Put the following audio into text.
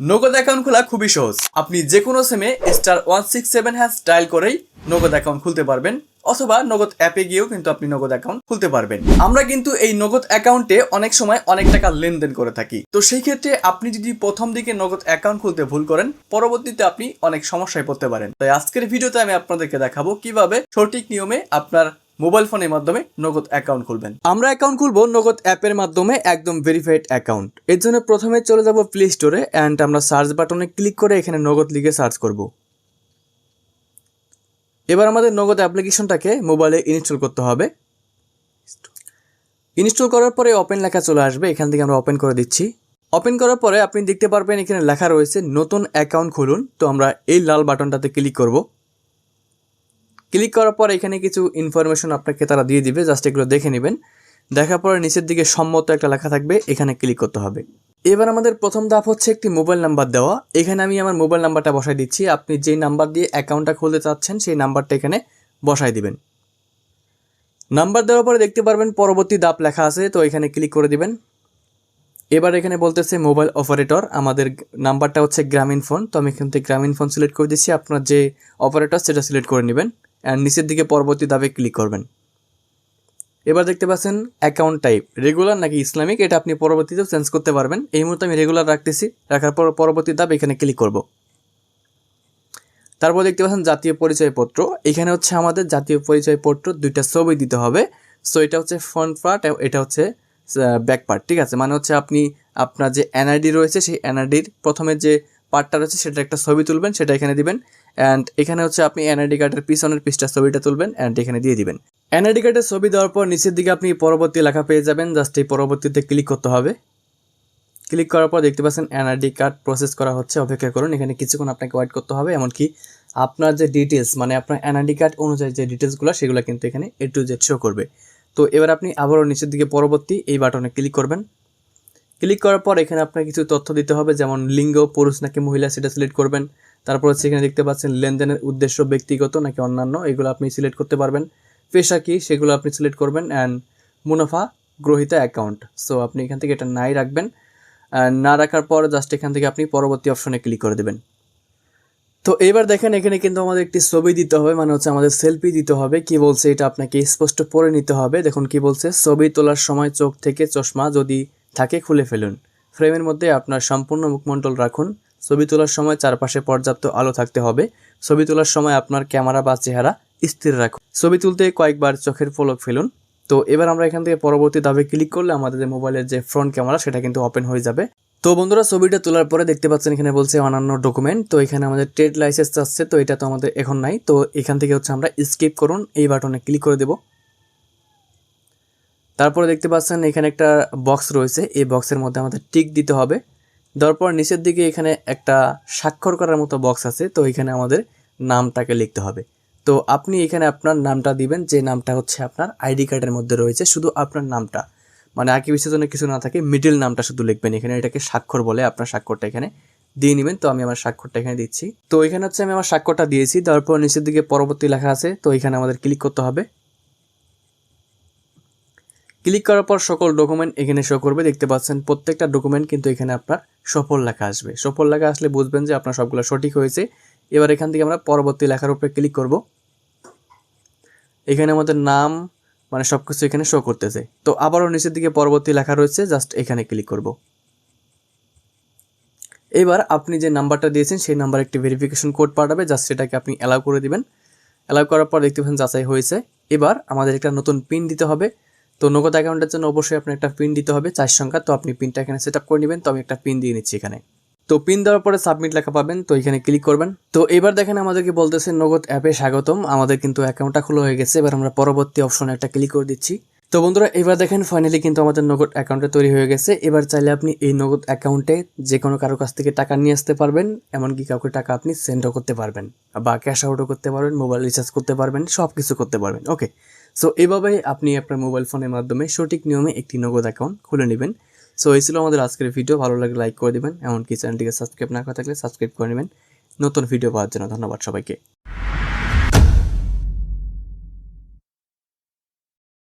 নগদ অ্যাকাউন্ট খোলা খুবই সহজ। আপনি যে কোনো সিমে star one six seven hash dial করেই নগদ অ্যাকাউন্ট খুলতে পারবেন, অথবা নগদ অ্যাপে গিয়েও কিন্তু আপনি নগদ অ্যাকাউন্ট খুলতে পারবেন। আমরা কিন্তু এই নগদ অ্যাকাউন্টে অনেক সময় অনেক টাকা লেনদেন করে থাকি। তো সেই ক্ষেত্রে আপনি যদি প্রথম দিকে নগদ অ্যাকাউন্ট খুলতে ভুল করেন, পরবর্তীতে আপনি অনেক সমস্যায় পড়তে পারেন। তাই আজকের ভিডিওতে আমি আপনাদেরকে দেখাবো কীভাবে সঠিক নিয়মে আপনার মোবাইল ফোনের মাধ্যমে নগদ অ্যাকাউন্ট খুলবেন। আমরা অ্যাকাউন্ট খুলবো নগদ অ্যাপের মাধ্যমে একদম ভেরিফাইড অ্যাকাউন্ট এর জন্য প্রথমে চলে যাব প্লে স্টোরে অ্যান্ড আমরা সার্চ বাটনে ক্লিক করে এখানে নগদ লিখে সার্চ করব। এবার আমাদের নগদ অ্যাপ্লিকেশনটাকে মোবাইলে ইনস্টল করতে হবে। ইনস্টল করার পরে ওপেন লেখা চলে আসবে, এখান থেকে আমরা ওপেন করে দিচ্ছি। ওপেন করার পরে আপনি দেখতে পারবেন এখানে লেখা রয়েছে, নতুন অ্যাকাউন্ট খুলুন। তো আমরা এই লাল বাটনটাতে ক্লিক করব। ক্লিক করার পর এখানে কিছু ইনফরমেশন আপনাকে তারা দিয়ে দিবে জাস্ট এগুলো দেখে নেবেন। দেখার পরে নিচের দিকে সম্মত একটা লেখা থাকবে, এখানে ক্লিক করতে হবে। এবার আমাদের প্রথম ধাপ হচ্ছে একটি মোবাইল নাম্বার দেওয়া। এখানে আমি আমার মোবাইল নাম্বারটা বসাই দিচ্ছি। আপনি যেই নাম্বার দিয়ে অ্যাকাউন্টটা খুলতে চাচ্ছেন, সেই নাম্বারটা এখানে বসাই দিবেন। নাম্বার দেওয়ার পরে দেখতে পারবেন পরবর্তী ধাপ লেখা আছে, তো এখানে ক্লিক করে দিবেন। এবার এখানে বলতেছে মোবাইল অপারেটর আমাদের নাম্বারটা হচ্ছে গ্রামীণ ফোন তো আমি এখান থেকে গ্রামীণ ফোন সিলেক্ট করে দিচ্ছি। আপনার যে অপারেটর সেটা সিলেক্ট করে নেবেন। অ্যান্ড নিচের দিকে পরবর্তী ধাপে ক্লিক করবেন। এবার দেখতে পাচ্ছেন অ্যাকাউন্ট টাইপ রেগুলার নাকি ইসলামিক, এটা আপনি পরবর্তীতেও চেঞ্জ করতে পারবেন। এই মুহূর্তে আমি রেগুলার রাখতেছি, রাখার পর পরবর্তী ধাপ এখানে ক্লিক করব। তারপর দেখতে পাচ্ছেন জাতীয় পরিচয়পত্র, এখানে হচ্ছে আমাদের জাতীয় পরিচয়পত্র দুইটা ছবি দিতে হবে। সো এটা হচ্ছে ফ্রন্ট পার্ট এটা হচ্ছে ব্যাক পার্ট ঠিক আছে? মানে হচ্ছে আপনি, আপনার যে এনআইডি রয়েছে, সেই এনআইডির প্রথমে যে পার্টটা রয়েছে, সেটা একটা ছবি তুলবেন, সেটা এখানে দিবেন। অ্যান্ড এখানে হচ্ছে আপনি এনআইডি কার্ডের পিছনের পিসটার ছবিটা তুলবেন অ্যান্ড এখানে দিয়ে দিবেন। এনআইডি কার্ডের ছবি দেওয়ার পর নিচের দিকে আপনি পরবর্তী লেখা পেয়ে যাবেন। জাস্ট এই পরবর্তীতে ক্লিক করতে হবে। ক্লিক করার পর দেখতে পাচ্ছেন এনআইডি কার্ড প্রসেস করা হচ্ছে। অপেক্ষা করুন, এখানে কিছুক্ষণ আপনাকে ওয়েট করতে হবে। এমনকি আপনার যে ডিটেলস মানে আপনার এনআইডি কার্ড অনুযায়ী যে ডিটেলসগুলো সেগুলো কিন্তু এখানে এ টু জেড শো করবে। তো এবার আপনি আবারও নিচের দিকে পরবর্তী এই বাটনে ক্লিক করবেন। ক্লিক করার পর এখানে আপনার কিছু তথ্য দিতে হবে, যেমন লিঙ্গ, পুরুষ নাকি মহিলা, সেটা সিলেক্ট করবেন। তারপর হচ্ছে এখানে দেখতে পাচ্ছেন লেনদেনের উদ্দেশ্য ব্যক্তিগত নাকি অন্যান্য, এগুলো আপনি সিলেক্ট করতে পারবেন। পেশা কী, সেগুলো আপনি সিলেক্ট করবেন অ্যান্ড মুনাফা, গ্রহিতা অ্যাকাউন্ট সো আপনি এখান থেকে এটা নাই রাখবেন। না রাখার পর জাস্ট এখান থেকে আপনি পরবর্তী অপশনে ক্লিক করে দেবেন। তো এবার দেখেন এখানে কিন্তু আমাদের একটি ছবি দিতে হবে মানে হচ্ছে আমাদের সেলফি দিতে হবে। কি বলছে এটা আপনাকে স্পষ্ট পড়ে নিতে হবে। দেখুন কি বলছে, ছবি তোলার সময় চোখ থেকে চশমা যদি থাকে খুলে ফেলুন। ফ্রেমের মধ্যে আপনার সম্পূর্ণ মুখমণ্ডল রাখুন। ছবি তোলার সময় চারপাশে পর্যাপ্ত আলো থাকতে হবে। ছবি তোলার সময় আপনার ক্যামেরা বা চেহারা স্থির রাখুন। ছবি তুলতে কয়েকবার চোখের পলক ফেলুন। তো এবার আমরা এখান থেকে পরবর্তী ধাপে ক্লিক করলে আমাদের মোবাইলের যে ফ্রন্ট ক্যামেরা, সেটা কিন্তু ওপেন হয়ে যাবে। তো বন্ধুরা, ছবিটা তোলার পরে দেখতে পাচ্ছেন এখানে বলছে অন্যান্য ডকুমেন্ট। তো এখানে আমাদের ট্রেড লাইসেন্স আসছে, তো এটা তো আমাদের এখন নাই। তো এখান থেকে হচ্ছে আমরা স্কিপ করুন, এই বাটনে ক্লিক করে দেব। তারপরে দেখতে পাচ্ছেন এখানে একটা বক্স রয়েছে। এই বক্সের মধ্যে আমাদের টিক দিতে হবে। দেওয়ার পর নিচের দিকে এখানে একটা স্বাক্ষর করার মতো বক্স আছে, তো এখানে আমাদের নামটাকে লিখতে হবে। তো আপনি এখানে আপনার নামটা দিবেন, যে নামটা হচ্ছে আপনার আইডি কার্ডের মধ্যে রয়েছে, শুধু আপনার নামটা। মানে আঁকি বিশেষজনে কিছু না থাকে মিডিল নামটা শুধু লিখবেন। এখানে এটাকে স্বাক্ষর বলে আপনার স্বাক্ষরটা এখানে দিয়ে নেবেন। তো আমি আমার স্বাক্ষরটা এখানে দিচ্ছি। তো এখানে হচ্ছে আমি আমার স্বাক্ষরটা দিয়েছি তারপর নিচের দিকে পরবর্তী লেখা আছে, তো এখানে আমাদের ক্লিক করতে হবে। ক্লিক করার পর সকল ডকুমেন্ট এখানে শো করবে। দেখতে পাচ্ছেন প্রত্যেকটা ডকুমেন্ট কিন্তু এখানে আপনার সফল লেখা আসবে। সফল লেখা আসলে বুঝবেন যে আপনার সবগুলো সঠিক হয়েছে। এবার এখান থেকে আমরা পরবর্তী লেখার উপরে ক্লিক করব। এখানে আমাদের নাম মানে সব কিছু এখানে শো করতেছে। তো আবারও নিচের দিকে পরবর্তী লেখা রয়েছে জাস্ট এখানে ক্লিক করব। এবার আপনি যে নাম্বারটা দিয়েছেন, সেই নাম্বার একটি ভেরিফিকেশন কোড পাঠাবে জাস্ট সেটাকে আপনি অ্যালাউ করে দিবেন। অ্যালাউ করার পর দেখতে পাচ্ছেন যাচাই হয়েছে। এবার আমাদের একটা নতুন পিন দিতে হবে। তো নগদ অ্যাকাউন্টের জন্য অবশ্যই আপনার একটা পিন দিতে হবে চার সংখ্যা। তো আপনি পিনটা এখানে সেট করে নেবেন। তো আমি একটা পিন দিয়ে নিচ্ছি এখানে। তো পিন দেওয়ার পরে সাবমিট লেখা পাবেন। তো এখানে ক্লিক করবেন। তো এবার দেখেন আমাদেরকে বলতেছে নগদ অ্যাপে স্বাগতম। আমাদের কিন্তু অ্যাকাউন্টটা খোলা হয়ে গেছে। এবার আমরা পরবর্তী অপশনে একটা ক্লিক করে দিচ্ছি। তো বন্ধুরা, এবার দেখেন ফাইনালি কিন্তু আমাদের নগদ অ্যাকাউন্টে তৈরি হয়ে গেছে। এবার চাইলে আপনি এই নগদ অ্যাকাউন্টে যে কোনো কারও কাছ থেকে টাকা নিয়ে আসতে পারবেন, এমনকি কাউকে টাকা আপনি সেন্ডও করতে পারবেন বা ক্যাশ আউটও করতে পারবেন মোবাইল রিচার্জ করতে পারবেন সব কিছু করতে পারবেন। ওকে সো এভাবে আপনি আপনার মোবাইল ফোনের মাধ্যমে সঠিক নিয়মে একটি নগদ অ্যাকাউন্ট খুলে নেবেন। সো এই ছিল আমাদের আজকের ভিডিও ভালো লাগলে লাইক করে দিবেন, এমনকি চ্যানেলটিকে সাবস্ক্রাইব না করে থাকলে সাবস্ক্রাইব করে নেবেন। নতুন ভিডিও পাওয়ার জন্য ধন্যবাদ সবাইকে।